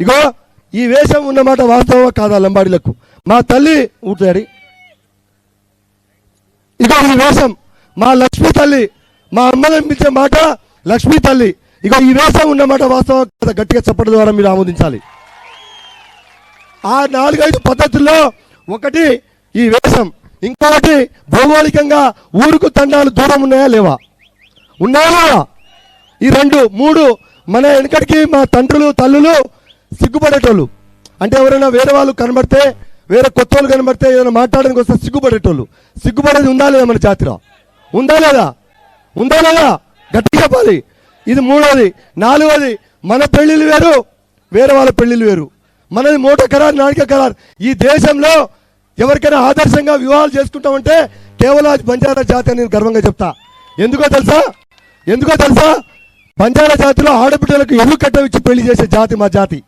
ఇగో ఈ వేషం ఉన్నమాట వాస్తవం కాదా లంబాడీలకు? మా తల్లి ఊటాడి ఇగో ఈ వేషం మా లక్ష్మీ తల్లి మా అమ్మని పిలిచే మాట లక్ష్మీ తల్లి. ఇగో ఈ వేషం ఉన్నమాట వాస్తవం కాదా? గట్టిగా చెప్పడం ద్వారా మీరు ఆమోదించాలి. ఆ నాలుగైదు పద్ధతుల్లో ఒకటి ఈ వేషం ఇంకొకటి భౌగోళికంగా ఊరుకు తండాలు దూరం ఉన్నాయా లేవా? ఉన్నాయా ఈ రెండు మూడు మన వెనకడికి మా తండ్రులు తల్లులు సిగ్గుపడేటోళ్ళు. అంటే ఎవరైనా వేరే వాళ్ళు కనబడితే వేరే కొత్త వాళ్ళు కనబడితే ఏదైనా మాట్లాడడానికి వస్తే సిగ్గుపడేటోళ్ళు. సిగ్గుపడేది ఉందా లేదా మన జాతిలో? ఉందా లేదా? ఉందా లేదా? గట్టిగా చెప్పాలి. ఇది మూడోది. నాలుగవది మన పెళ్ళిళ్ళు వేరు వేరే వాళ్ళ పెళ్ళిళ్ళు వేరు. మనది మూట ఖరారు నాడిక ఖరారు. ఈ దేశంలో ఎవరికైనా ఆదర్శంగా వివాహాలు చేసుకుంటామంటే కేవలం అది బంజారా జాతి అని నేను గర్వంగా చెప్తా. ఎందుకో తెలుసా? ఎందుకో తెలుసా? బంజారా జాతిలో ఆడబిడ్డలకు ఎల్లు కట్ట ఇచ్చి పెళ్ళి చేసే జాతి మా జాతి.